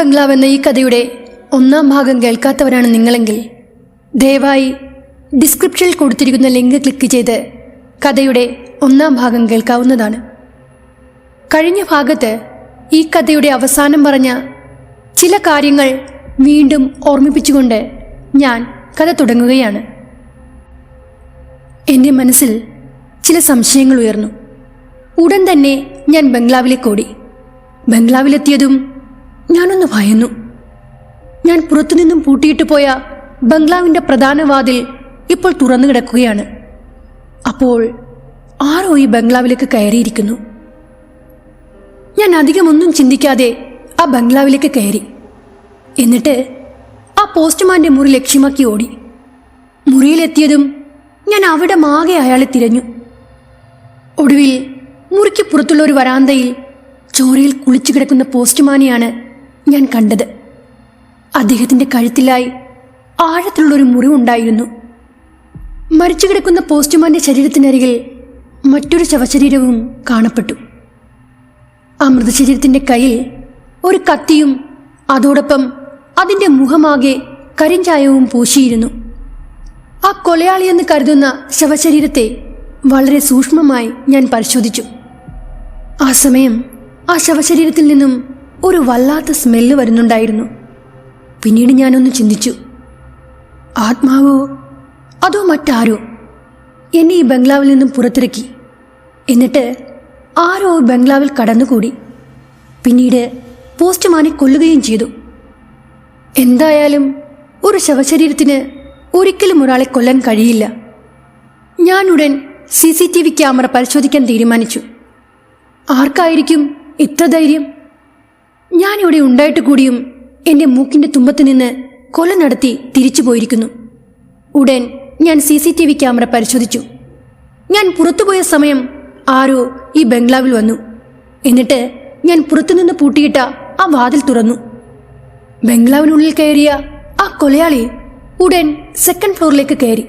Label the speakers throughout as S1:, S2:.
S1: ബംഗ്ലാവ് എന്ന ഈ കഥയുടെ ഒന്നാം ഭാഗം കേൾക്കാത്തവരാണ് നിങ്ങളെങ്കിൽ ദയവായി ഡിസ്ക്രിപ്ഷനിൽ കൊടുത്തിരിക്കുന്ന ലിങ്ക് ക്ലിക്ക് ചെയ്ത് കഥയുടെ ഒന്നാം ഭാഗം കേൾക്കാവുന്നതാണ്. കഴിഞ്ഞ ഭാഗത്ത് ഈ കഥയുടെ അവസാനം പറഞ്ഞ ചില കാര്യങ്ങൾ വീണ്ടും ഓർമ്മിപ്പിച്ചുകൊണ്ട് ഞാൻ കഥ തുടങ്ങുകയാണ്. എന്റെ മനസ്സിൽ ചില സംശയങ്ങൾ ഉയർന്നു. ഉടൻ തന്നെ ഞാൻ ബംഗ്ലാവിലേക്ക് ഓടി. ബംഗ്ലാവിലെത്തിയതും ഞാനൊന്ന് ഭയന്നു. ഞാൻ പുറത്തുനിന്നും പൂട്ടിയിട്ട് പോയ ബംഗ്ലാവിന്റെ പ്രധാന വാതിൽ ഇപ്പോൾ തുറന്നു കിടക്കുകയാണ്. അപ്പോൾ ആരോ ഈ ബംഗ്ലാവിലേക്ക് കയറിയിരിക്കുന്നു. ഞാൻ അധികമൊന്നും ചിന്തിക്കാതെ ആ ബംഗ്ലാവിലേക്ക് കയറി. എന്നിട്ട് ആ പോസ്റ്റ്മാന്റെ മുറി ലക്ഷ്യമാക്കി ഓടി. മുറിയിലെത്തിയതും ഞാൻ അവിടെ മാകെ അയാളെ തിരഞ്ഞു. ഒടുവിൽ മുറിക്ക് പുറത്തുള്ള ഒരു വരാന്തയിൽ ചോരയിൽ കുളിച്ചു കിടക്കുന്ന പോസ്റ്റ്മാനെയാണ് ഞാൻ കണ്ടത്. അദ്ദേഹത്തിന്റെ കഴുത്തിലായി ആഴത്തിലുള്ളൊരു മുറിവുണ്ടായിരുന്നു. മരിച്ചു കിടക്കുന്ന പോസ്റ്റ്മാന്റെ ശരീരത്തിനരികിൽ മറ്റൊരു ശവശരീരവും കാണപ്പെട്ടു. ആ മൃതശരീരത്തിന്റെ കയ്യിൽ ഒരു കത്തിയും അതോടൊപ്പം അതിന്റെ മുഖമാകെ കരിഞ്ചായവും പൂശിയിരുന്നു. ആ കൊലയാളിയെന്ന് കരുതുന്ന ശവശരീരത്തെ വളരെ സൂക്ഷ്മമായി ഞാൻ പരിശോധിച്ചു. ആ സമയം ആ ശവശരീരത്തിൽ നിന്നും ഒരു വല്ലാത്ത സ്മെല്ല് വരുന്നുണ്ടായിരുന്നു. പിന്നീട് ഞാനൊന്ന് ചിന്തിച്ചു. ആത്മാവോ? അതോ മറ്റാരോ? എന്നെ ഈ ബംഗ്ലാവിൽ നിന്നും പുറത്തിറക്കി. എന്നിട്ട് ആരോ ബംഗ്ലാവിൽ കടന്നുകൂടി. പിന്നീട് പോസ്റ്റ്മാനെ കൊല്ലുകയും ചെയ്തു. എന്തായാലും ഒരു ശവശരീരത്തിന് ഒരിക്കലും ഒരാളെ കൊല്ലാൻ കഴിയില്ല. ഞാൻ ഉടൻ C C T V camera പരിശോധിക്കാൻ തീരുമാനിച്ചു. ആർക്കായിരിക്കും ഇത്ര ധൈര്യം? ഞാനിവിടെ ഉണ്ടായിട്ട് കൂടിയും എന്റെ മൂക്കിന്റെ തുമ്പത്ത് നിന്ന് കൊല നടത്തി തിരിച്ചു പോയിരിക്കുന്നു. ഉടൻ ഞാൻ C C T V camera പരിശോധിച്ചു. ഞാൻ പുറത്തുപോയ സമയം ആരോ ഈ ബംഗ്ലാവിൽ വന്നു. എന്നിട്ട് ഞാൻ പുറത്തുനിന്ന് പൂട്ടിയിട്ട ആ വാതിൽ തുറന്നു. ബംഗ്ലാവിനുള്ളിൽ കയറിയ ആ കൊലയാളി ഉടൻ സെക്കൻഡ് ഫ്ലോറിലേക്ക് കയറി.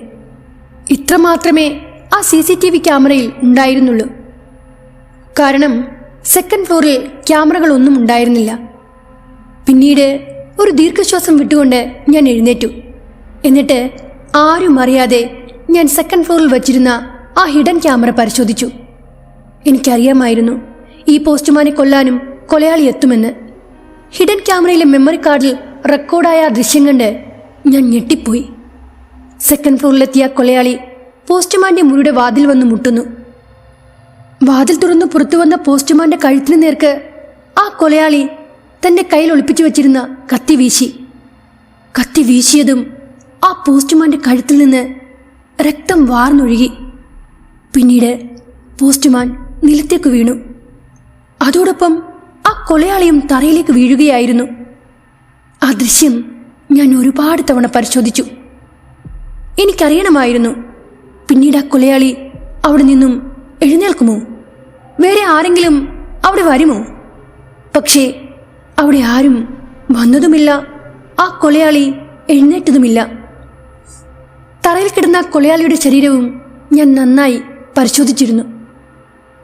S1: ഇത്ര മാത്രമേ ആ സി സി ടി വി ക്യാമറയിൽ ഉണ്ടായിരുന്നുള്ളൂ. കാരണം സെക്കൻഡ് ഫ്ലോറിൽ ക്യാമറകളൊന്നും ഉണ്ടായിരുന്നില്ല. പിന്നീട് ഒരു ദീർഘശ്വാസം വിട്ടുകൊണ്ട് ഞാൻ എഴുന്നേറ്റു. എന്നിട്ട് ആരും അറിയാതെ ഞാൻ സെക്കൻഡ് ഫ്ലോറിൽ വച്ചിരുന്ന ആ ഹിഡൻ ക്യാമറ പരിശോധിച്ചു. എനിക്കറിയാമായിരുന്നു ഈ പോസ്റ്റ്മാനെ കൊല്ലാനും കൊലയാളി എത്തുമെന്ന്. ഹിഡൻ ക്യാമറയിലെ മെമ്മറി കാർഡിൽ റെക്കോർഡായ ആ ദൃശ്യം കണ്ട് ഞാൻ ഞെട്ടിപ്പോയി. സെക്കൻഡ് ഫ്ലോറിലെത്തിയ കൊലയാളി പോസ്റ്റ്മാന്റെ മുറിയുടെ വാതിൽ വന്ന് മുട്ടുന്നു. വാതിൽ തുറന്നു പുറത്തു വന്ന പോസ്റ്റ്മാന്റെ കഴുത്തിന് നേർക്ക് ആ കൊലയാളി തന്റെ കയ്യിൽ ഒളിപ്പിച്ചു വെച്ചിരുന്ന കത്തി വീശി. കത്തി വീശിയതും ആ പോസ്റ്റ്മാന്റെ കഴുത്തിൽ നിന്ന് രക്തം വാർന്നൊഴുകി. പിന്നീട് പോസ്റ്റ്മാൻ നിലത്തേക്ക് വീണു. അതോടൊപ്പം ആ കൊലയാളിയും തറയിലേക്ക് വീഴുകയായിരുന്നു. ആ ദൃശ്യം ഞാൻ ഒരുപാട് തവണ പരിശോധിച്ചു. എനിക്കറിയണമായിരുന്നു. പിന്നീട് ആ കൊലയാളി അവിടെ നിന്നും എഴുന്നേൽക്കുമോ? വേറെ ആരെങ്കിലും അവിടെ വരുമോ? പക്ഷേ അവിടെ ആരും വന്നതുമില്ല. ആ കൊലയാളി എഴുന്നേറ്റതുമില്ല. തറയിൽ കിടന്ന കൊലയാളിയുടെ ശരീരവും ഞാൻ നന്നായി പരിശോധിച്ചിരുന്നു.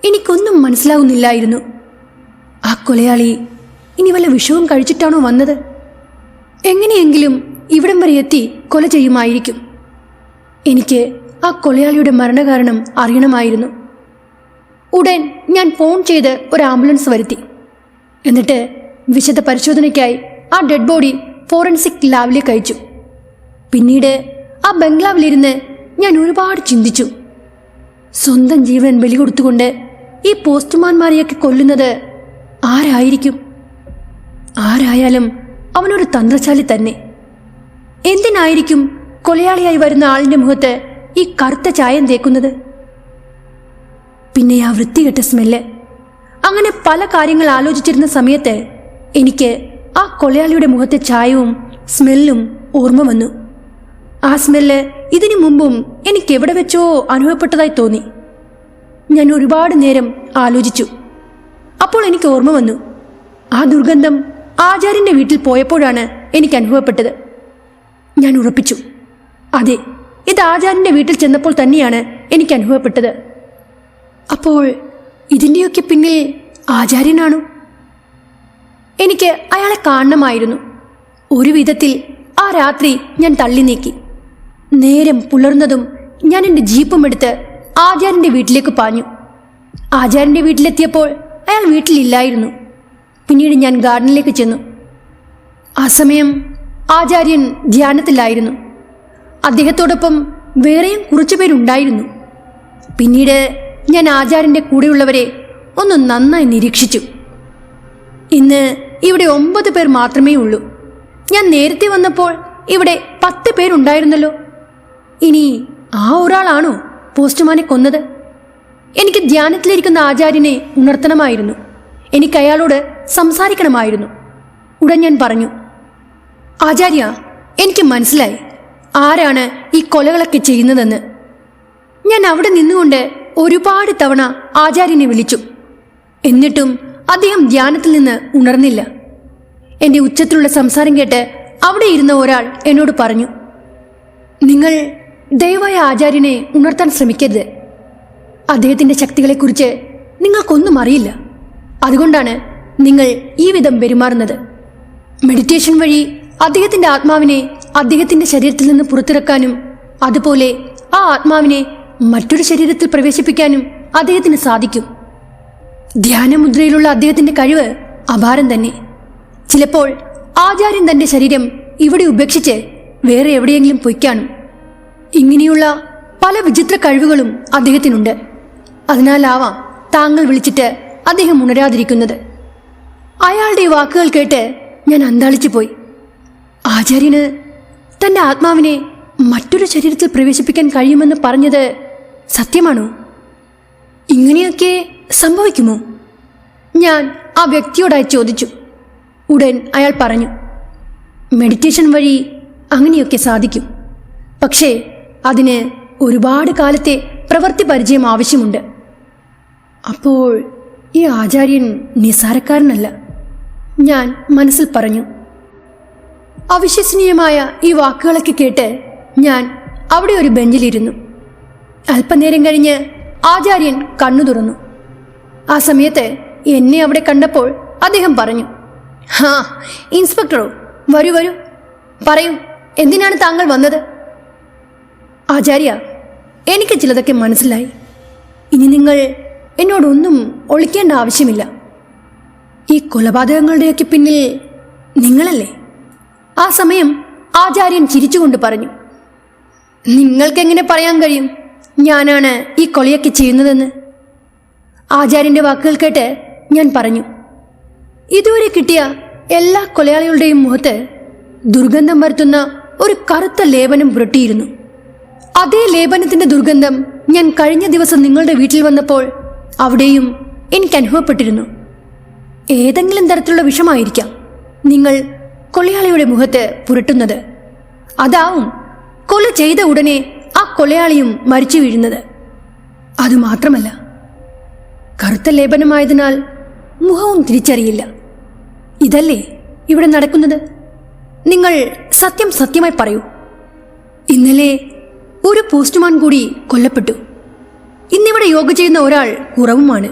S1: എനിക്കൊന്നും മനസ്സിലാവുന്നില്ലായിരുന്നു. ആ കൊലയാളി ഇനി വല്ല വിഷവും കഴിച്ചിട്ടാണോ വന്നത്? എങ്ങനെയെങ്കിലും ഇവിടം വരെ എത്തി കൊല ചെയ്യുമായിരിക്കും. എനിക്ക് ആ കൊലയാളിയുടെ മരണകാരണം അറിയണമായിരുന്നു. ഉടൻ ഞാൻ ഫോൺ ചെയ്ത് ഒരു ആംബുലൻസ് വരുത്തി. എന്നിട്ട് വിശദ പരിശോധനയ്ക്കായി ആ ഡെഡ് ബോഡി ഫോറൻസിക് ലാബിലേക്ക് അയച്ചു പിന്നീട് ആ ബംഗ്ലാവിലിരുന്ന് ഞാൻ ഒരുപാട് ചിന്തിച്ചു. സ്വന്തം ജീവൻ ബലി കൊടുത്തുകൊണ്ട് ഈ പോസ്റ്റ്മാൻമാരെയൊക്കെ കൊല്ലുന്നത് ആരായിരിക്കും? ആരായാലും അവനൊരു തന്ത്രശാലി തന്നെ. എന്തിനായിരിക്കും കൊലയാളിയായി വരുന്ന ആളിന്റെ മുഖത്ത് ഈ കറുത്ത ചായം തേക്കുന്നത്? പിന്നെ ആ വൃത്തികെട്ട സ്മെല്ല്. അങ്ങനെ പല കാര്യങ്ങൾ ആലോചിച്ചിരുന്ന സമയത്ത് എനിക്ക് ആ കൊലയാളിയുടെ മുഖത്തെ ചായവും സ്മെല്ലും ഓർമ്മ വന്നു. ആ സ്മെല്ല് ഇതിനു മുമ്പും എനിക്ക് എവിടെ വെച്ചോ അനുഭവപ്പെട്ടതായി തോന്നി. ഞാൻ ഒരുപാട് നേരം ആലോചിച്ചു. അപ്പോൾ എനിക്ക് ഓർമ്മ വന്നു. ആ ദുർഗന്ധം ആചാര്യന്റെ വീട്ടിൽ പോയപ്പോഴാണ് എനിക്ക് അനുഭവപ്പെട്ടത്. ഞാൻ ഉറപ്പിച്ചു. അതെ ഇത് ആചാര്യന്റെ വീട്ടിൽ ചെന്നപ്പോൾ തന്നെയാണ് എനിക്ക് അനുഭവപ്പെട്ടത്. അപ്പോൾ ഇതിന്റെയൊക്കെ പിന്നിൽ ആചാര്യനാണോ? എനിക്ക് അയാളെ കാണണമായിരുന്നു. ഒരു വിധത്തിൽ ആ രാത്രി ഞാൻ തള്ളി നീക്കി. നേരം പുലർന്നതും ഞാൻ എന്റെ ജീപ്പും എടുത്ത് ആചാര്യന്റെ വീട്ടിലേക്ക് പാഞ്ഞു. ആചാര്യന്റെ വീട്ടിലെത്തിയപ്പോൾ അയാൾ വീട്ടിലില്ലായിരുന്നു. പിന്നീട് ഞാൻ ഗാർഡനിലേക്ക് ചെന്നു. ആ സമയം ആചാര്യൻ ധ്യാനത്തിലായിരുന്നു. അദ്ദേഹത്തോടൊപ്പം വേറെയും കുറച്ചു പേരുണ്ടായിരുന്നു പിന്നീട് ഞാൻ ആചാര്യന്റെ കൂടെയുള്ളവരെ ഒന്ന് നന്നായി നിരീക്ഷിച്ചു. ഇന്ന് ഇവിടെ ഒമ്പത് പേർ മാത്രമേ ഉള്ളൂ. ഞാൻ നേരത്തെ വന്നപ്പോൾ ഇവിടെ പത്ത് പേരുണ്ടായിരുന്നല്ലോ ഇനി ആ ഒരാളാണോ പോസ്റ്റ്മാനെ കൊന്നത്? എനിക്ക് ധ്യാനത്തിലിരിക്കുന്ന ആചാര്യനെ ഉണർത്തണമായിരുന്നു. എനിക്ക് അയാളോട് സംസാരിക്കണമായിരുന്നു. ഉടൻ ഞാൻ പറഞ്ഞു ആചാര്യ എനിക്ക് മനസ്സിലായി. ആരാണ് ഈ കൊലകളൊക്കെ ചെയ്യുന്നതെന്ന്? ഞാൻ അവിടെ നിന്നുകൊണ്ട് ഒരുപാട് തവണ ആചാര്യനെ വിളിച്ചു. എന്നിട്ടും അദ്ദേഹം ധ്യാനത്തിൽ നിന്ന് ഉണർന്നില്ല. എന്റെ ഉച്ചത്തിലുള്ള സംസാരം കേട്ട് അവിടെ ഇരുന്ന ഒരാൾ എന്നോട് പറഞ്ഞു നിങ്ങൾ ദയവായ ആചാര്യനെ ഉണർത്താൻ ശ്രമിക്കരുത്. അദ്ദേഹത്തിന്റെ ശക്തികളെക്കുറിച്ച് നിങ്ങൾക്കൊന്നും അറിയില്ല. അതുകൊണ്ടാണ് നിങ്ങൾ ഈ വിധം പെരുമാറുന്നത്. മെഡിറ്റേഷൻ വഴി അദ്ദേഹത്തിന്റെ ആത്മാവിനെ അദ്ദേഹത്തിന്റെ ശരീരത്തിൽ നിന്ന് പുറത്തിറക്കാനും അതുപോലെ ആ ആത്മാവിനെ മറ്റൊരു ശരീരത്തിൽ പ്രവേശിപ്പിക്കാനും അദ്ദേഹത്തിന് സാധിക്കും. ധ്യാനമുദ്രയിലുള്ള അദ്ദേഹത്തിന്റെ കഴിവ് അപാരം തന്നെ. ചിലപ്പോൾ ആചാര്യൻ തന്റെ ശരീരം ഇവിടെ ഉപേക്ഷിച്ച് വേറെ എവിടെയെങ്കിലും പൊയ്ക്കാണും ഇങ്ങനെയുള്ള പല വിചിത്ര കഴിവുകളും അദ്ദേഹത്തിനുണ്ട്. അതിനാലാവാം താങ്കൾ വിളിച്ചിട്ട് അദ്ദേഹം ഉണരാതിരിക്കുന്നത്. അയാളുടെ വാക്കുകൾ കേട്ട് ഞാൻ അന്താളിച്ചു പോയി. ആചാര്യന് തന്റെ ആത്മാവിനെ മറ്റൊരു ശരീരത്തിൽ പ്രവേശിപ്പിക്കാൻ കഴിയുമെന്ന് പറഞ്ഞത് സത്യമാണോ? ഇങ്ങനെയൊക്കെ സംഭവിക്കുമോ? ഞാൻ ആ വ്യക്തിയോടായി ചോദിച്ചു. ഉടൻ അയാൾ പറഞ്ഞു മെഡിറ്റേഷൻ വഴി അങ്ങനെയൊക്കെ സാധിക്കും. പക്ഷേ അതിന് ഒരുപാട് കാലത്തെ പ്രവൃത്തി പരിചയം ആവശ്യമുണ്ട്. അപ്പോൾ ഈ ആചാര്യൻ നിസാരക്കാരനല്ല ഞാൻ മനസ്സിൽ പറഞ്ഞു. അവിശ്വസനീയമായ ഈ വാക്കുകളൊക്കെ കേട്ട് ഞാൻ അവിടെ ഒരു ബെഞ്ചിലിരുന്നു. അല്പനേരം കഴിഞ്ഞ് ആചാര്യൻ കണ്ണു തുറന്നു. ആ സമയത്ത് എന്നെ അവിടെ കണ്ടപ്പോൾ അദ്ദേഹം പറഞ്ഞു ഹാ ഇൻസ്പെക്ടറോ വരൂ വരൂ. പറയൂ എന്തിനാണ് താങ്കൾ വന്നത്? ആചാര്യ എനിക്ക് ചിലതൊക്കെ മനസ്സിലായി. ഇനി നിങ്ങൾ എന്നോടൊന്നും ഒളിക്കേണ്ട ആവശ്യമില്ല. ഈ കൊലപാതകങ്ങളുടെയൊക്കെ പിന്നിൽ നിങ്ങളല്ലേ? ആ സമയം ആചാര്യൻ ചിരിച്ചുകൊണ്ട് പറഞ്ഞു നിങ്ങൾക്കെങ്ങനെ പറയാൻ കഴിയും? ഞാനാണ് ഈ കൊലയൊക്കെ ചെയ്യുന്നതെന്ന്. ആചാര്യന്റെ വാക്കുകൾ കേട്ട് ഞാൻ പറഞ്ഞു ഇതുവരെ കിട്ടിയ എല്ലാ കൊലയാളികളുടെയും മുഖത്ത് ദുർഗന്ധം വരുത്തുന്ന ഒരു കറുത്ത ലേപനം പുരട്ടിയിരുന്നു. അതേ ലേപനത്തിന്റെ ദുർഗന്ധം ഞാൻ കഴിഞ്ഞ ദിവസം നിങ്ങളുടെ വീട്ടിൽ വന്നപ്പോൾ അവിടെയും എനിക്ക് അനുഭവപ്പെട്ടിരുന്നു. ഏതെങ്കിലും തരത്തിലുള്ള വിഷമായിരിക്കാം നിങ്ങൾ കൊലയാളിയുടെ മുഖത്ത് പുരട്ടുന്നത്. അതാവും കൊല ചെയ്ത ഉടനെ കൊലയാളിയും മരിച്ചു വീഴുന്നത്. അതുമാത്രമല്ല കറുത്ത ലേപനമായതിനാൽ മുഖവും തിരിച്ചറിയില്ല. ഇതല്ലേ ഇവിടെ നടക്കുന്നത്? നിങ്ങൾ സത്യം സത്യമായി പറയൂ. ഇന്നലെ ഒരു പോസ്റ്റ്മാൻ കൂടി കൊല്ലപ്പെട്ടു. ഇന്നിവിടെ യോഗ ചെയ്യുന്ന ഒരാൾ കുറവുമാണ്.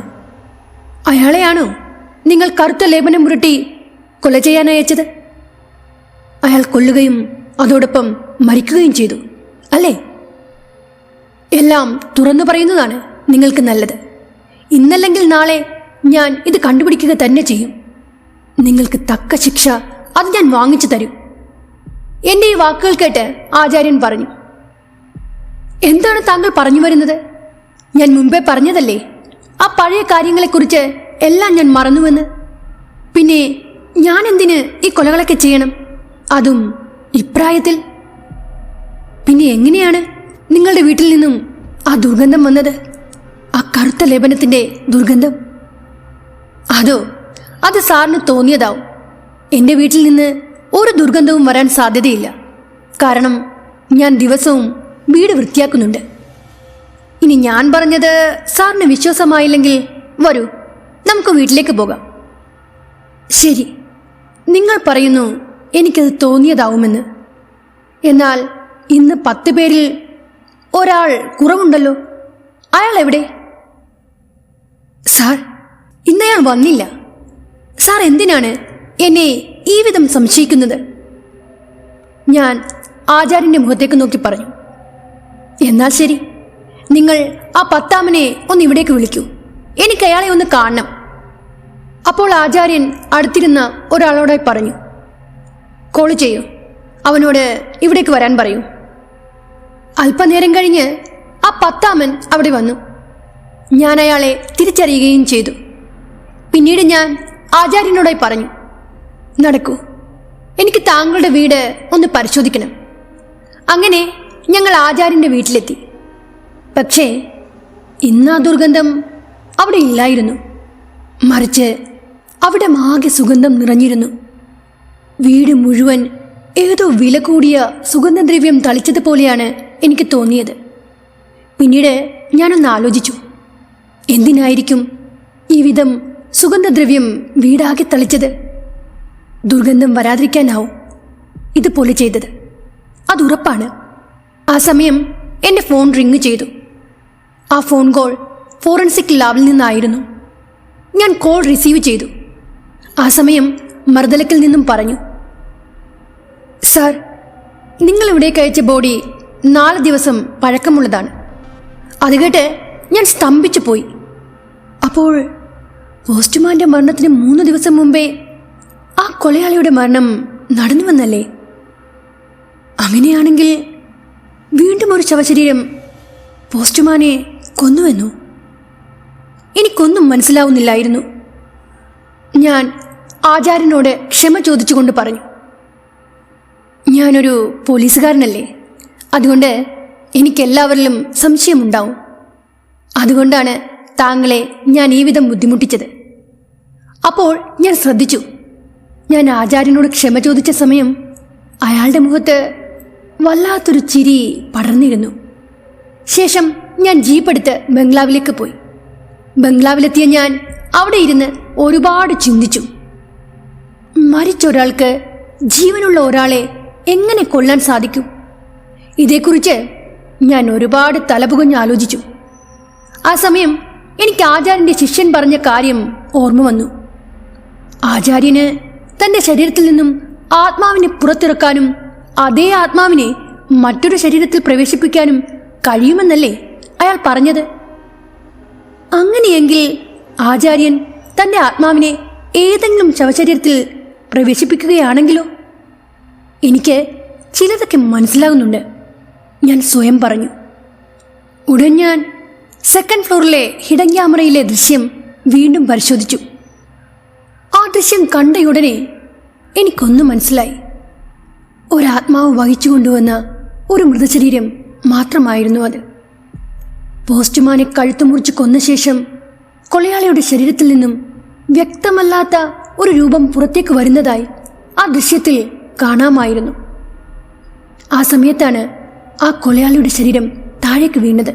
S1: അയാളെയാണോ നിങ്ങൾ കറുത്ത ലേപനം പുരട്ടി കൊല ചെയ്യാൻ അയച്ചത്? അയാൾ കൊല്ലുകയും അതോടൊപ്പം മരിക്കുകയും ചെയ്തു അല്ലേ? എല്ലാം തുറന്നു പറയുന്നതാണ് നിങ്ങൾക്ക് നല്ലത്. ഇന്നല്ലെങ്കിൽ നാളെ ഞാൻ ഇത് കണ്ടുപിടിക്കുക തന്നെ ചെയ്യും. നിങ്ങൾക്ക് തക്ക ശിക്ഷ അത് ഞാൻ വാങ്ങിച്ചു തരും. എന്റെ ഈ വാക്കുകൾ കേട്ട് ആചാര്യൻ പറഞ്ഞു. എന്താണ് താങ്കൾ പറഞ്ഞു വരുന്നത്? ഞാൻ മുമ്പേ പറഞ്ഞതല്ലേ? ആ പഴയ കാര്യങ്ങളെക്കുറിച്ച് എല്ലാം ഞാൻ മറന്നുവെന്ന്? പിന്നെ ഞാൻ എന്തിന് ഈ കൊലകളൊക്കെ ചെയ്യണം? അതും ഇപ്രായത്തിൽ? പിന്നെ എങ്ങനെയാണ്? നിങ്ങളുടെ വീട്ടിൽ നിന്നും ആ ദുർഗന്ധം വന്നത് ആ കറുത്ത ലേപനത്തിന്റെ ദുർഗന്ധം? അതോ അത് സാറിന് തോന്നിയതാവും? എന്റെ വീട്ടിൽ നിന്ന് ഒരു ദുർഗന്ധവും വരാൻ സാധ്യതയില്ല. കാരണം ഞാൻ ദിവസവും വീട് വൃത്തിയാക്കുന്നുണ്ട്. ഇനി ഞാൻ പറഞ്ഞത് സാറിന് വിശ്വാസമായില്ലെങ്കിൽ വരൂ നമുക്ക് വീട്ടിലേക്ക് പോകാം. ശരി നിങ്ങൾ പറയുന്നു എനിക്കത് തോന്നിയതാവുമെന്ന്. എന്നാൽ ഇന്ന് പത്ത് പേരിൽ ഒരാൾ കുറവുണ്ടല്ലോ. അയാൾ എവിടെ? സാർ ഇന്നയാൾ വന്നില്ല. സാർ എന്തിനാണ് എന്നെ ഈ വിധം സംശയിക്കുന്നത്? ഞാൻ ആചാര്യന്റെ മുഖത്തേക്ക് നോക്കി പറഞ്ഞു. എന്നാൽ ശരി നിങ്ങൾ ആ പത്താമനെ ഒന്ന് ഇവിടേക്ക് വിളിക്കൂ. എനിക്ക് അയാളെ ഒന്ന് കാണണം. അപ്പോൾ ആചാര്യൻ അടുത്തിരുന്ന ഒരാളോടായി പറഞ്ഞു കോൾ ചെയ്യൂ. അവനോട് ഇവിടേക്ക് വരാൻ പറയൂ. അല്പനേരം കഴിഞ്ഞ് ആ പത്താമൻ അവിടെ വന്നു. ഞാൻ അയാളെ തിരിച്ചറിയുകയും ചെയ്തു. പിന്നീട് ഞാൻ ആചാര്യനോടായി പറഞ്ഞു നടക്കൂ എനിക്ക് താങ്കളുടെ വീട് ഒന്ന് പരിശോധിക്കണം. അങ്ങനെ ഞങ്ങൾ ആചാര്യന്റെ വീട്ടിലെത്തി. പക്ഷേ ഇന്ന് ആ ദുർഗന്ധം അവിടെ ഇല്ലായിരുന്നു. മറിച്ച് അവിടെ ആകെ സുഗന്ധം നിറഞ്ഞിരുന്നു. വീട് മുഴുവൻ ഏതോ വില കൂടിയ സുഗന്ധദ്രവ്യം തളിച്ചതുപോലെയാണ് എനിക്ക് തോന്നിയത്. പിന്നീട് ഞാനൊന്ന് ആലോചിച്ചു. എന്തിനായിരിക്കും ഈ വിധം സുഗന്ധദ്രവ്യം വീടാകെ തളിച്ചത്? ദുർഗന്ധം വരാതിരിക്കാനാവും ഇതുപോലെ ചെയ്തത്. അതുറപ്പാണ്. ആ സമയം എന്റെ ഫോൺ റിങ് ചെയ്തു. ആ ഫോൺ കോൾ ഫോറൻസിക് ലാബിൽ നിന്നായിരുന്നു. ഞാൻ കോൾ റിസീവ് ചെയ്തു. ആ സമയം മർദ്ദലക്കിൽ നിന്നും പറഞ്ഞു. സാർ നിങ്ങൾ ഇവിടേക്ക് അയച്ച ബോഡി നാല് ദിവസം പഴക്കമുള്ളതാണ്. അത് കേട്ട് ഞാൻ സ്തംഭിച്ചു പോയി. അപ്പോൾ പോസ്റ്റ്മാന്റെ മരണത്തിന് മൂന്ന് ദിവസം മുമ്പേ ആ കൊലയാളിയുടെ മരണം നടന്നു വന്നല്ലേ അങ്ങനെയാണെങ്കിൽ വീണ്ടും ഒരു ശവശരീരം പോസ്റ്റ്മാനെ കൊന്നുവെന്നു. എനിക്കൊന്നും മനസ്സിലാവുന്നില്ലായിരുന്നു. ഞാൻ ആചാര്യനോട് ക്ഷമ ചോദിച്ചുകൊണ്ട് പറഞ്ഞു. ഞാനൊരു പോലീസുകാരനല്ലേ? അതുകൊണ്ട് എനിക്ക് എനിക്കെല്ലാവരിലും സംശയമുണ്ടാവും. അതുകൊണ്ടാണ് താങ്കളെ ഞാൻ ഈ വിധം ബുദ്ധിമുട്ടിച്ചത്. അപ്പോൾ ഞാൻ ശ്രദ്ധിച്ചു. ഞാൻ ആചാര്യനോട് ക്ഷമ ചോദിച്ച സമയം അയാളുടെ മുഖത്ത് വല്ലാത്തൊരു ചിരി പടർന്നിരുന്നു. ശേഷം ഞാൻ ജീപ്പെടുത്ത് ബംഗ്ലാവിലേക്ക് പോയി. ബംഗ്ലാവിലെത്തിയ ഞാൻ അവിടെ ഇരുന്ന് ഒരുപാട് ചിന്തിച്ചു. മരിച്ച ഒരാൾക്ക് ജീവനുള്ള ഒരാളെ എങ്ങനെ കൊല്ലാൻ സാധിക്കും? ഇതേക്കുറിച്ച് ഞാൻ ഒരുപാട് തലപുകഞ്ഞ് ആലോചിച്ചു. ആ സമയം എനിക്ക് ആചാര്യന്റെ ശിഷ്യൻ പറഞ്ഞ കാര്യം ഓർമ്മ വന്നു. ആചാര്യന് തന്റെ ശരീരത്തിൽ നിന്നും ആത്മാവിനെ പുറത്തിറക്കാനും അതേ ആത്മാവിനെ മറ്റൊരു ശരീരത്തിൽ പ്രവേശിപ്പിക്കാനും കഴിയുമെന്നല്ലേ അയാൾ പറഞ്ഞത്. അങ്ങനെയെങ്കിൽ ആചാര്യൻ തന്റെ ആത്മാവിനെ ഏതെങ്കിലും ശവശരീരത്തിൽ പ്രവേശിപ്പിക്കുകയാണെങ്കിലോ? എനിക്ക് ചിലതൊക്കെ മനസ്സിലാകുന്നുണ്ട്. ഞാൻ സ്വയം പറഞ്ഞു. ഉടൻ ഞാൻ സെക്കൻഡ് ഫ്ലോറിലെ ഹിഡൻ ദൃശ്യം വീണ്ടും പരിശോധിച്ചു. ആ ദൃശ്യം കണ്ടയുടനെ എനിക്കൊന്ന് മനസ്സിലായി. ഒരാത്മാവ് വഹിച്ചു കൊണ്ടുവന്ന ഒരു മൃതശരീരം മാത്രമായിരുന്നു അത്. പോസ്റ്റ്മാനെ കഴുത്തു മുറിച്ച് കൊന്ന ശേഷം കൊലയാളിയുടെ ശരീരത്തിൽ നിന്നും വ്യക്തമല്ലാത്ത ഒരു രൂപം പുറത്തേക്ക് വരുന്നതായി ആ ദൃശ്യത്തിൽ കാണാമായിരുന്നു. ആ സമയത്താണ് ആ കൊലയാളിയുടെ ശരീരം താഴേക്ക് വീണത്.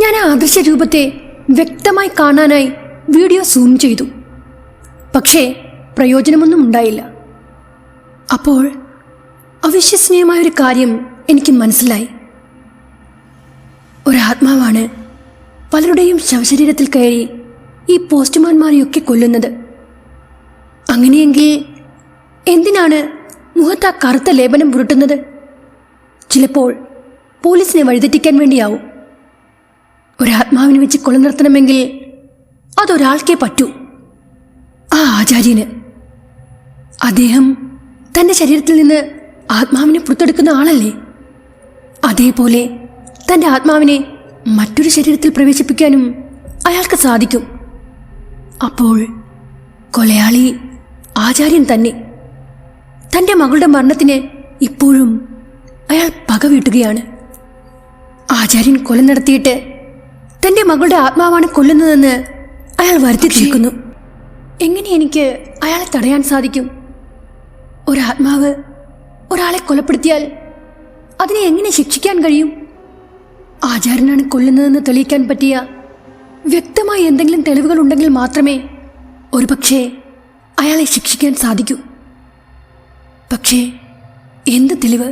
S1: ഞാൻ ആ അദൃശ്യ രൂപത്തെ വ്യക്തമായി കാണാനായി വീഡിയോ സൂം ചെയ്തു. പക്ഷേ പ്രയോജനമൊന്നും ഉണ്ടായില്ല. അപ്പോൾ അവിശ്വസനീയമായൊരു കാര്യം എനിക്ക് മനസ്സിലായി. ഒരാത്മാവാണ് പലരുടെയും ശവശരീരത്തിൽ കയറി ഈ പോസ്റ്റ്മാൻമാരെയൊക്കെ കൊല്ലുന്നത്. അങ്ങനെയെങ്കിൽ എന്തിനാണ് മുഖത്ത് ആ കറുത്ത ലേപനം പുരട്ടുന്നത്? ചിലപ്പോൾ പോലീസിനെ വഴിതെറ്റിക്കാൻ വേണ്ടിയാവും. ഒരാത്മാവിനെ വെച്ച് കൊല നിർത്തണമെങ്കിൽ അതൊരാൾക്കേ പറ്റൂ. ആ ആചാര്യന് അദ്ദേഹം തന്റെ ശരീരത്തിൽ നിന്ന് ആത്മാവിനെ പുറത്തെടുക്കുന്ന ആളല്ലേ? അതേപോലെ തന്റെ ആത്മാവിനെ മറ്റൊരു ശരീരത്തിൽ പ്രവേശിപ്പിക്കാനും അയാൾക്ക് സാധിക്കും. അപ്പോൾ കൊലയാളി ആചാര്യൻ തന്നെ തന്റെ മകളുടെ മരണത്തിന് ഇപ്പോഴും അയാൾ പക വീട്ടുകയാണ്. ആചാര്യൻ കൊല നടത്തിയിട്ട് തന്റെ മകളുടെ ആത്മാവാണ് കൊല്ലുന്നതെന്ന് അയാൾ വരുത്തി എങ്ങനെ എനിക്ക് അയാളെ തടയാൻ സാധിക്കും? ഒരാത്മാവ് ഒരാളെ കൊലപ്പെടുത്തിയാൽ അതിനെ എങ്ങനെ ശിക്ഷിക്കാൻ കഴിയും? ആചാരനാണ് കൊല്ലുന്നതെന്ന് തെളിയിക്കാൻ പറ്റിയ വ്യക്തമായ എന്തെങ്കിലും തെളിവുകൾ ഉണ്ടെങ്കിൽ മാത്രമേ ഒരുപക്ഷേ അയാളെ ശിക്ഷിക്കാൻ സാധിക്കൂ. പക്ഷേ എന്ത് തെളിവ്?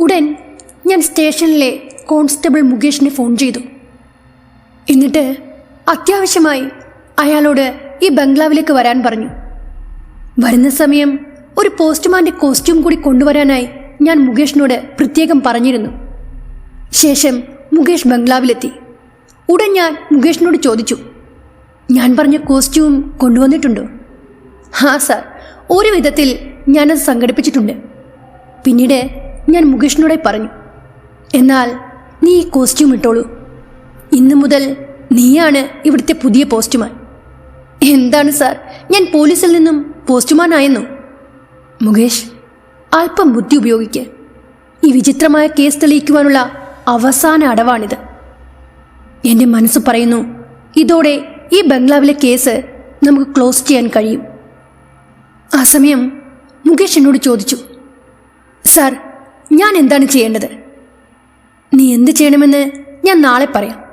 S1: ഉടൻ ഞാൻ സ്റ്റേഷനിലെ കോൺസ്റ്റബിൾ മുകേഷിനെ ഫോൺ ചെയ്തു. എന്നിട്ട് അത്യാവശ്യമായി അയാളോട് ഈ ബംഗ്ലാവിലേക്ക് വരാൻ പറഞ്ഞു. വരുന്ന സമയം ഒരു പോസ്റ്റ്മാന്റെ കോസ്റ്റ്യൂം കൂടി കൊണ്ടുവരാനായി ഞാൻ മുകേഷിനോട് പ്രത്യേകം പറഞ്ഞിരുന്നു. ശേഷം മുകേഷ് ബംഗ്ലാവിലെത്തി. ഉടൻ ഞാൻ മുകേഷിനോട് ചോദിച്ചു ഞാൻ പറഞ്ഞ കോസ്റ്റ്യൂം കൊണ്ടുവന്നിട്ടുണ്ടോ? ഹാ സാർ. ഒരു വിധത്തിൽ ഞാനത് സംഘടിപ്പിച്ചിട്ടുണ്ട്. പിന്നീട് ഞാൻ മുകേഷിനോടെ പറഞ്ഞു. എന്നാൽ നീ ഈ കോസ്റ്റ്യൂം ഇട്ടോളൂ. ഇന്നു മുതൽ നീയാണ് ഇവിടുത്തെ പുതിയ പോസ്റ്റുമാൻ എന്താണ് സാർ ഞാൻ പോലീസിൽ നിന്നും പോസ്റ്റുമാനായെന്നു മുകേഷ് അല്പം ബുദ്ധി ഉപയോഗിക്ക്. ഈ വിചിത്രമായ കേസ് തെളിയിക്കുവാനുള്ള അവസാന അടവാണിത്. എന്റെ മനസ്സ് പറയുന്നു ഇതോടെ ഈ ബംഗ്ലാവിലെ കേസ് നമുക്ക് ക്ലോസ് ചെയ്യാൻ കഴിയും. ആ സമയം മുകേഷ് എന്നോട് ചോദിച്ചു സാർ ഞാൻ എന്താണ് ചെയ്യേണ്ടത്? നീ എന്ത് ചെയ്യണമെന്ന് ഞാൻ നാളെ പറയാം.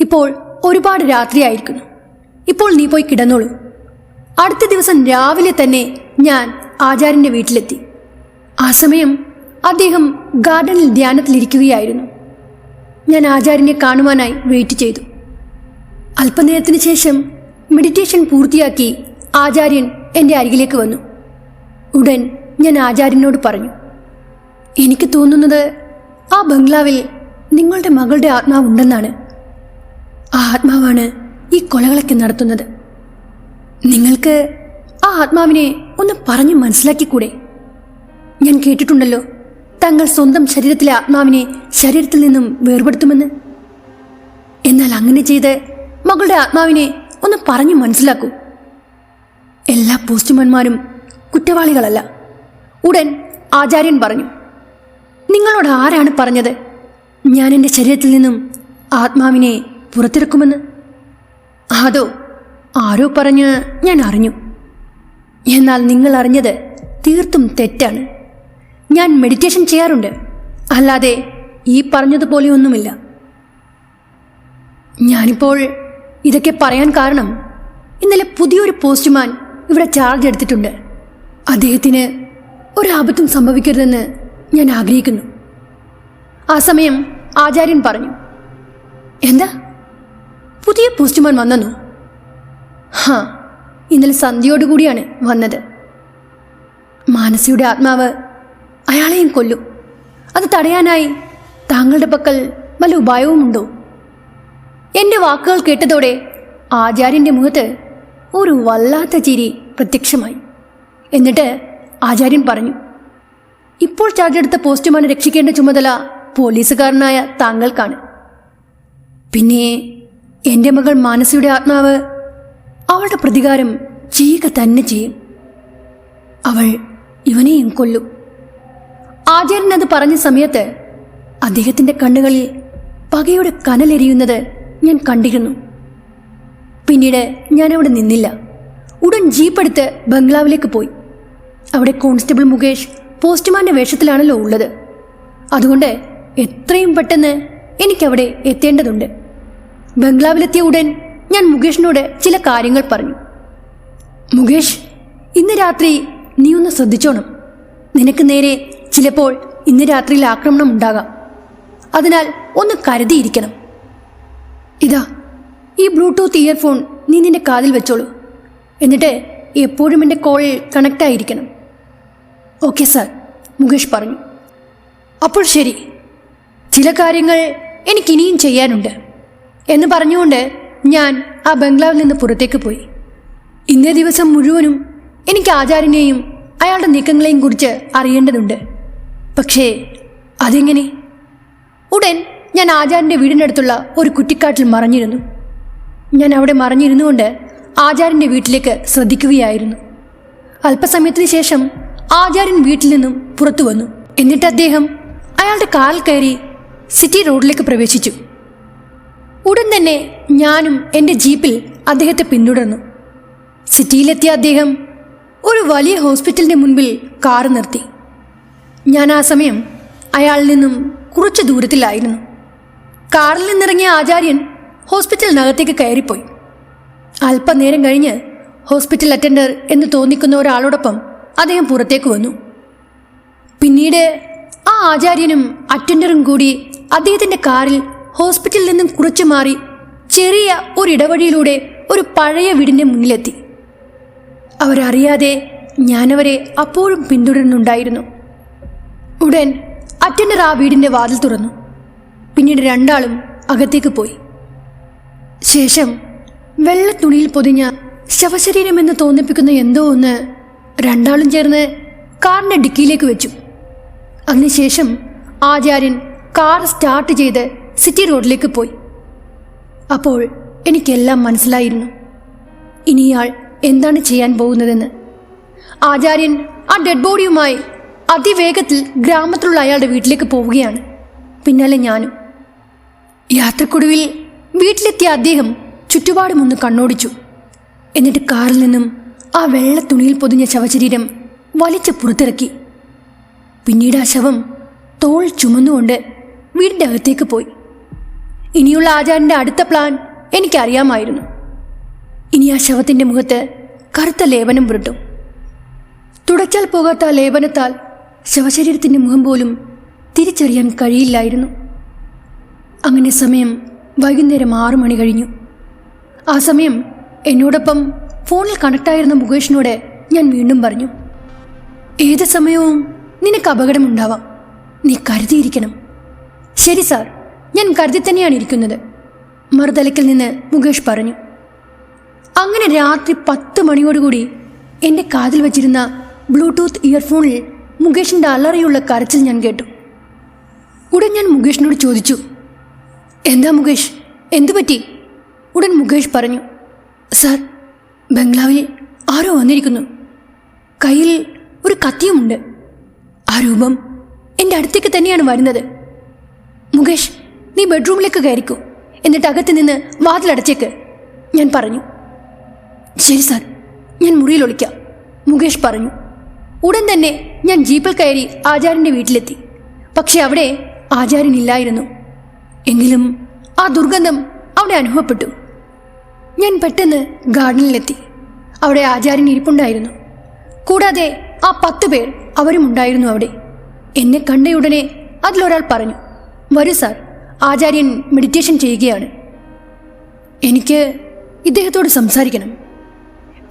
S1: ഇപ്പോൾ ഒരുപാട് രാത്രിയായിരിക്കുന്നു ഇപ്പോൾ നീ പോയി കിടന്നോളൂ. അടുത്ത ദിവസം രാവിലെ തന്നെ ഞാൻ ആചാര്യന്റെ വീട്ടിലെത്തി. ആ സമയം അദ്ദേഹം ഗാർഡനിൽ ധ്യാനത്തിലിരിക്കുകയായിരുന്നു. ഞാൻ ആചാര്യനെ കാണുവാനായി വെയിറ്റ് ചെയ്തു. അല്പനേരത്തിന് ശേഷം മെഡിറ്റേഷൻ പൂർത്തിയാക്കി ആചാര്യൻ എന്റെ അരികിലേക്ക് വന്നു. ഉടൻ ഞാൻ ആചാര്യനോട് പറഞ്ഞു. എനിക്ക് തോന്നുന്നത് ആ ബംഗ്ലാവിൽ നിങ്ങളുടെ മകളുടെ ആത്മാവുണ്ടെന്നാണ്. ആ ആത്മാവാണ് ഈ കൊലകളൊക്കെ നടത്തുന്നത്. നിങ്ങൾക്ക് ആ ആത്മാവിനെ ഒന്ന് പറഞ്ഞു മനസ്സിലാക്കിക്കൂടെ? ഞാൻ കേട്ടിട്ടുണ്ടല്ലോ തങ്ങൾ സ്വന്തം ശരീരത്തിലെ ആത്മാവിനെ ശരീരത്തിൽ നിന്നും വേർപെടുത്തുമെന്ന്. എന്നാൽ അങ്ങനെ ചെയ്ത് മകളുടെ ആത്മാവിനെ ഒന്ന് പറഞ്ഞു മനസ്സിലാക്കൂ. എല്ലാ പോസ്റ്റ്മാൻമാരും കുറ്റവാളികളല്ല. ഉടൻ ആചാര്യൻ പറഞ്ഞു. നിങ്ങളോട് ആരാണ് പറഞ്ഞത്? ഞാൻ എന്റെ ശരീരത്തിൽ നിന്നും ആത്മാവിനെ പുറത്തിറക്കുമെന്ന്. അതോ ആരോ പറഞ്ഞ് ഞാൻ അറിഞ്ഞു. എന്നാൽ നിങ്ങൾ അറിഞ്ഞത് തീർത്തും തെറ്റാണ്. ഞാൻ മെഡിറ്റേഷൻ ചെയ്യാറുണ്ട്. അല്ലാതെ ഈ പറഞ്ഞതുപോലെ പറഞ്ഞതുപോലെയൊന്നുമില്ല ഞാനിപ്പോൾ ഇതൊക്കെ പറയാൻ കാരണം ഇന്നലെ പുതിയൊരു പോസ്റ്റ്മാൻ ഇവിടെ ചാർജ് എടുത്തിട്ടുണ്ട്. അദ്ദേഹത്തിന് ഒരാപത്തും സംഭവിക്കരുതെന്ന് ഞാൻ ആഗ്രഹിക്കുന്നു. ആ സമയം ആചാര്യൻ പറഞ്ഞു. എന്താ? പുതിയ പോസ്റ്റ്മാൻ വന്നെന്നു? ഹാ ഇന്നലെ സന്ധ്യയോടുകൂടിയാണ് വന്നത്. മാനസിയുടെ ആത്മാവ് അയാളെയും കൊല്ലും. അത് തടയാനായി താങ്കളുടെ പക്കൽ വല്ല ഉപായവുമുണ്ടോ? എന്റെ വാക്കുകൾ കേട്ടതോടെ ആചാര്യന്റെ മുഖത്ത് ഒരു വല്ലാത്ത ചിരി പ്രത്യക്ഷമായി. എന്നിട്ട് ആചാര്യൻ പറഞ്ഞു. ഇപ്പോൾ ചാർജ് എടുത്ത പോസ്റ്റ്മാനെ രക്ഷിക്കേണ്ട ചുമതല പോലീസുകാരനായ താങ്കൾക്കാണ്. പിന്നെ എന്റെ മകൾ മാനസിയുടെ ആത്മാവ് അവളുടെ പ്രതികാരം ചെയ്യുക തന്നെ ചെയ്യും. അവൾ ഇവനെയും കൊല്ലും. ആചാര്യൻ അത് പറഞ്ഞ സമയത്ത് അദ്ദേഹത്തിന്റെ കണ്ണുകളിൽ പകയുടെ കനലെരിയുന്നത് ഞാൻ കണ്ടിരുന്നു. പിന്നീട് ഞാൻ അവിടെ നിന്നില്ല. ഉടൻ ജീപ്പെടുത്ത് ബംഗ്ലാവിലേക്ക് പോയി. അവിടെ കോൺസ്റ്റബിൾ മുകേഷ് പോസ്റ്റ്മാന്റെ വേഷത്തിലാണല്ലോ ഉള്ളത്. അതുകൊണ്ട് എത്രയും പെട്ടെന്ന് എനിക്കവിടെ എത്തേണ്ടതുണ്ട്. ബംഗ്ലാവിലെത്തിയ ഉടൻ ഞാൻ മുകേഷിനോട് ചില കാര്യങ്ങൾ പറഞ്ഞു. മുകേഷ് ഇന്ന് രാത്രി നീ ഒന്ന് ശ്രദ്ധിച്ചോണം. നിനക്ക് നേരെ ചിലപ്പോൾ ഇന്ന് രാത്രിയിൽ ആക്രമണം ഉണ്ടാകാം. അതിനാൽ ഒന്ന് കരുതിയിരിക്കണം. ഇതാ ഈ ബ്ലൂടൂത്ത് ഇയർഫോൺ നീ നിന്റെ കാതിൽ വെച്ചോളൂ. എന്നിട്ട് എപ്പോഴും എന്റെ കോളിൽ കണക്റ്റ് ആയിരിക്കണം ഓക്കെ സാർ മുകേഷ് പറഞ്ഞു. അപ്പോൾ ശരി. ചില കാര്യങ്ങൾ എനിക്കിനിയും ചെയ്യാനുണ്ട്. എന്ന് പറഞ്ഞുകൊണ്ട് ഞാൻ ആ ബംഗ്ലാവിൽ നിന്ന് പുറത്തേക്ക് പോയി. ഇന്നേ ദിവസം മുഴുവനും എനിക്ക് ആചാര്യനെയും അയാളുടെ നീക്കങ്ങളെയും കുറിച്ച് അറിയേണ്ടതുണ്ട്. പക്ഷേ അതെങ്ങനെ? ഉടൻ ഞാൻ ആചാര്യന്റെ വീടിനടുത്തുള്ള ഒരു കുറ്റിക്കാട്ടിൽ മറഞ്ഞിരുന്നു. ഞാൻ അവിടെ മറഞ്ഞിരുന്നുകൊണ്ട് ആചാര്യന്റെ വീട്ടിലേക്ക് ശ്രദ്ധിക്കുകയായിരുന്നു. അല്പസമയത്തിന് ശേഷം ആചാര്യൻ വീട്ടിൽ നിന്നും പുറത്തു വന്നു. എന്നിട്ട് അദ്ദേഹം അയാളുടെ കാൽ കയറി സിറ്റി റോഡിലേക്ക് പ്രവേശിച്ചു. ഉടൻ തന്നെ ഞാനും എന്റെ ജീപ്പിൽ അദ്ദേഹത്തെ പിന്തുടർന്നു. സിറ്റിയിലെത്തിയ അദ്ദേഹം ഒരു വലിയ ഹോസ്പിറ്റലിന്റെ മുൻപിൽ കാർ നിർത്തി. ഞാൻ ആ സമയം അയാളിൽ നിന്നും കുറച്ച് ദൂരത്തിലായിരുന്നു. കാറിൽ നിന്നിറങ്ങിയ ആചാര്യൻ ഹോസ്പിറ്റലിനകത്തേക്ക് കയറിപ്പോയി. അല്പനേരം കഴിഞ്ഞ് ഹോസ്പിറ്റൽ അറ്റൻഡർ എന്ന് തോന്നിക്കുന്ന ഒരാളോടൊപ്പം അദ്ദേഹം പുറത്തേക്ക് വന്നു. പിന്നീട് ആ ആചാര്യനും അറ്റൻഡറും കൂടി അദ്ദേഹത്തിന്റെ കാറിൽ ഹോസ്പിറ്റലിൽ നിന്നും കുറച്ചു മാറി ചെറിയ ഒരു ഇടവഴിയിലൂടെ ഒരു പഴയ വീടിന്റെ മുന്നിലെത്തി. അവരറിയാതെ ഞാനവരെ അപ്പോഴും പിന്തുടരുന്നുണ്ടായിരുന്നു. ഉടൻ അറ്റൻഡർ ആ വീടിന്റെ വാതിൽ തുറന്നു. പിന്നീട് രണ്ടാളും അകത്തേക്ക് പോയി. ശേഷം വെള്ള തുണിയിൽ പൊതിഞ്ഞ ശവശരീരമെന്ന് തോന്നിപ്പിക്കുന്ന എന്തോ ഒന്ന് രണ്ടാളും ചേർന്ന് കാറിന്റെ ഡിക്കിയിലേക്ക് വെച്ചു. അതിനുശേഷം ആചാര്യൻ കാർ സ്റ്റാർട്ട് ചെയ്ത് സിറ്റി റോഡിലേക്ക് പോയി. അപ്പോൾ എനിക്കെല്ലാം മനസ്സിലായിരുന്നു. ഇനി ഇയാൾ എന്താണ് ചെയ്യാൻ പോകുന്നതെന്ന്. ആചാര്യൻ ആ ഡെഡ് ബോഡിയുമായി അതിവേഗത്തിൽ ഗ്രാമത്തിലുള്ള അയാളുടെ വീട്ടിലേക്ക് പോവുകയാണ്. പിന്നാലെ ഞാനും. യാത്രക്കൊടുവിൽ വീട്ടിലെത്തിയ അദ്ദേഹം ചുറ്റുപാടുമൊന്ന് കണ്ണോടിച്ചു. എന്നിട്ട് കാറിൽ നിന്നും ആ വെള്ള തുണിയിൽ പൊതിഞ്ഞ ശവശരീരം വലിച്ചു പുറത്തിറക്കി. പിന്നീട് ആ ശവം തോൾ ചുമന്നുകൊണ്ട് വീടിന്റെ അകത്തേക്ക് പോയി. ഇനിയുള്ള ആചാരന്റെ അടുത്ത പ്ലാൻ എനിക്കറിയാമായിരുന്നു. ഇനി ആ ശവത്തിന്റെ മുഖത്ത് കറുത്ത ലേപനം പുരട്ടും. തുടച്ചാൽ പോകാത്ത ആ ലേപനത്താൽ ശവശരീരത്തിന്റെ മുഖം പോലും തിരിച്ചറിയാൻ കഴിയില്ലായിരുന്നു. അങ്ങനെ സമയം വൈകുന്നേരം ആറു മണി കഴിഞ്ഞു. ആ സമയം എന്നോടൊപ്പം ഫോണിൽ കണക്റ്റായിരുന്ന മുകേഷിനോട് ഞാൻ വീണ്ടും പറഞ്ഞു ഏത് സമയവും നിനക്ക് അപകടമുണ്ടാവാം നീ കരുതിയിരിക്കണം. ശരി സാർ. ഞാൻ കരുതി തന്നെയാണ് ഇരിക്കുന്നത് മറുതലക്കിൽ നിന്ന് മുകേഷ് പറഞ്ഞു. അങ്ങനെ രാത്രി പത്ത് മണിയോടുകൂടി എന്റെ കാതിൽ വച്ചിരുന്ന ബ്ലൂടൂത്ത് ഇയർഫോണിൽ മുകേഷിന്റെ അലറിയുള്ള കരച്ചിൽ ഞാൻ കേട്ടു. ഉടൻ ഞാൻ മുകേഷിനോട് ചോദിച്ചു എന്താ മുകേഷ്? എന്തു പറ്റി ഉടൻ മുകേഷ് പറഞ്ഞു സാർ ബംഗ്ലാവിൽ ആരോ വന്നിരിക്കുന്നു. കയ്യിൽ ഒരു കത്തിയുമുണ്ട്. ആ രൂപം എന്റെ അടുത്തേക്ക് തന്നെയാണ് വരുന്നത്. മുകേഷ് നീ ബെഡ്റൂമിലേക്ക് കയറിക്കൂ. എന്നിട്ട് അകത്ത് നിന്ന് വാതിലടച്ചേക്ക് ഞാൻ പറഞ്ഞു. ശരി സാർ ഞാൻ മുറിയിൽ ഒളിക്കാം. മുകേഷ് പറഞ്ഞു. ഉടൻ തന്നെ ഞാൻ ജീപ്പിൽ കയറി ആചാര്യന്റെ വീട്ടിലെത്തി. പക്ഷെ അവിടെ ആചാര്യനില്ലായിരുന്നു എങ്കിലും ആ ദുർഗന്ധം അവിടെ അനുഭവപ്പെട്ടു. ഞാൻ പെട്ടെന്ന് ഗാർഡനിലെത്തി. അവിടെ ആചാര്യൻ ഇരിപ്പുണ്ടായിരുന്നു. കൂടാതെ ആ പത്ത് പേർ അവരും ഉണ്ടായിരുന്നു അവിടെ. എന്നെ കണ്ടയുടനെ അതിലൊരാൾ പറഞ്ഞു വരൂ സാർ ആചാര്യൻ മെഡിറ്റേഷൻ ചെയ്യുകയാണ്. എനിക്ക് ഇദ്ദേഹത്തോട് സംസാരിക്കണം.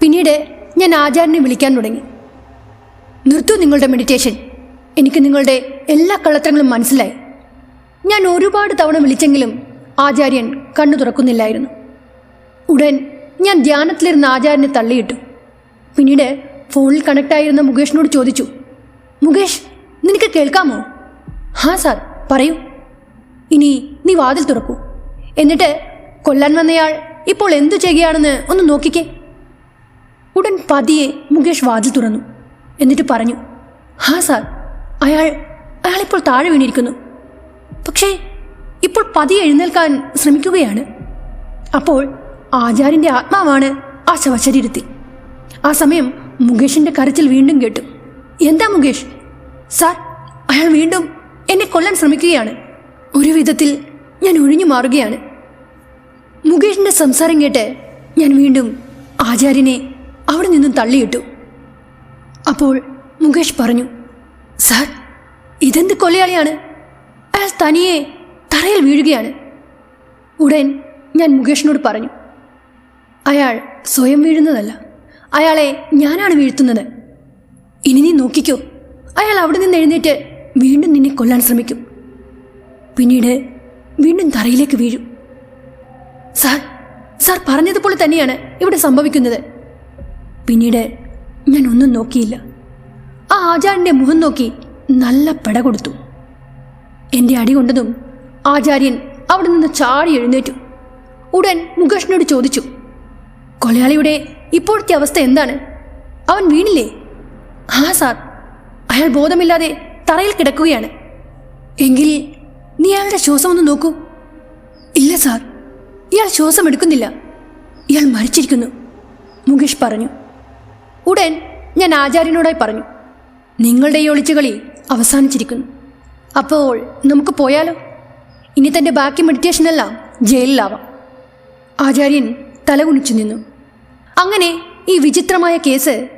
S1: പിന്നീട് ഞാൻ ആചാര്യനെ വിളിക്കാൻ തുടങ്ങി. നിർത്തൂ നിങ്ങളുടെ മെഡിറ്റേഷൻ. എനിക്ക് നിങ്ങളുടെ എല്ലാ കള്ളത്തരങ്ങളും മനസ്സിലായി. ഞാൻ ഒരുപാട് തവണ വിളിച്ചെങ്കിലും ആചാര്യൻ കണ്ണു തുറക്കുന്നില്ലായിരുന്നു. ഉടൻ ഞാൻ ധ്യാനത്തിലിരുന്ന ആചാര്യനെ തള്ളിയിട്ടു. പിന്നീട് ഫോണിൽ കണക്റ്റായിരുന്ന മുകേഷിനോട് ചോദിച്ചു മുകേഷ് നിനക്ക് കേൾക്കാമോ? ഹാ സാർ പറയൂ. ഇനി നീ വാതിൽ തുറക്കൂ. എന്നിട്ട് കൊല്ലാൻ വന്നയാൾ ഇപ്പോൾ എന്തു ചെയ്യുകയാണെന്ന് ഒന്ന് നോക്കിക്കേ. ഉടൻ പതിയെ മുകേഷ് വാതിൽ തുറന്നു. എന്നിട്ട് പറഞ്ഞു ഹാ സാർ അയാൾ അയാളിപ്പോൾ താഴെ വീണിരിക്കുന്നു. പക്ഷേ ഇപ്പോൾ പതിയെ എഴുന്നേൽക്കാൻ ശ്രമിക്കുകയാണ്. അപ്പോൾ ആചാര്യന്റെ ആത്മാവാണ് ആ ശവശരീരത്തിൽ ആ സമയം മുകേഷിന്റെ കരച്ചിൽ വീണ്ടും കേട്ടു. എന്താ മുകേഷ്? സാർ അയാൾ വീണ്ടും എന്നെ കൊല്ലാൻ ശ്രമിക്കുകയാണ്. ഒരു വിധത്തിൽ ഞാൻ ഒഴിഞ്ഞു മാറുകയാണ്. മുകേഷിന്റെ സംസാരം കേട്ട് ഞാൻ വീണ്ടും ആചാര്യനെ അവിടെ നിന്നും തള്ളിയിട്ടു. അപ്പോൾ മുകേഷ് പറഞ്ഞു സാർ ഇതെന്ത് കൊലയാളിയാണ്? അയാൾ തനിയെ തറയിൽ വീഴുകയാണ്. ഉടൻ ഞാൻ മുകേഷിനോട് പറഞ്ഞു അയാൾ സ്വയം വീഴുന്നതല്ല. അയാളെ ഞാനാണ് വീഴ്ത്തുന്നത്. ഇനി നീ നോക്കിക്കോ. അയാൾ അവിടെ നിന്ന് എഴുന്നേറ്റ് വീണ്ടും നിന്നെ കൊല്ലാൻ ശ്രമിക്കും. പിന്നീട് വീണ്ടും തറയിലേക്ക് വീഴും. സാർ സാർ പറഞ്ഞതുപോലെ തന്നെയാണ് ഇവിടെ സംഭവിക്കുന്നത്. പിന്നീട് ഞാൻ ഒന്നും നോക്കിയില്ല. ആ ആചാര്യന്റെ മുഖം നോക്കി നല്ല പെട കൊടുത്തു. എന്റെ അടി കൊണ്ടതും ആചാര്യൻ അവിടെ നിന്ന് ചാടി എഴുന്നേറ്റു. ഉടൻ മുകേഷിനോട് ചോദിച്ചു. കൊലയാളിയുടെ ഇപ്പോഴത്തെ അവസ്ഥ എന്താണ്? അവൻ വീണില്ലേ? ആ സാർ. അയാൾ ബോധമില്ലാതെ തറയിൽ കിടക്കുകയാണ്. എങ്കിൽ നീ അയാളുടെ ശ്വാസം ഒന്ന് നോക്കൂ. ഇല്ല സാർ. ഇയാൾ ശ്വാസം എടുക്കുന്നില്ല. ഇയാൾ മരിച്ചിരിക്കുന്നു. മുകേഷ് പറഞ്ഞു. ഉടൻ ഞാൻ ആചാര്യനോടായി പറഞ്ഞു. നിങ്ങളുടെ ഈ ഒളിച്ചുകളി അവസാനിച്ചിരിക്കുന്നു. അപ്പോൾ നമുക്ക് പോയാലോ? ഇനി തന്റെ ബാക്കി മെഡിറ്റേഷനെല്ലാം ജയിലിലാവാം. ആചാര്യൻ തലകുനിച്ചു നിന്നു. അങ്ങനെ ഈ വിചിത്രമായ കേസ്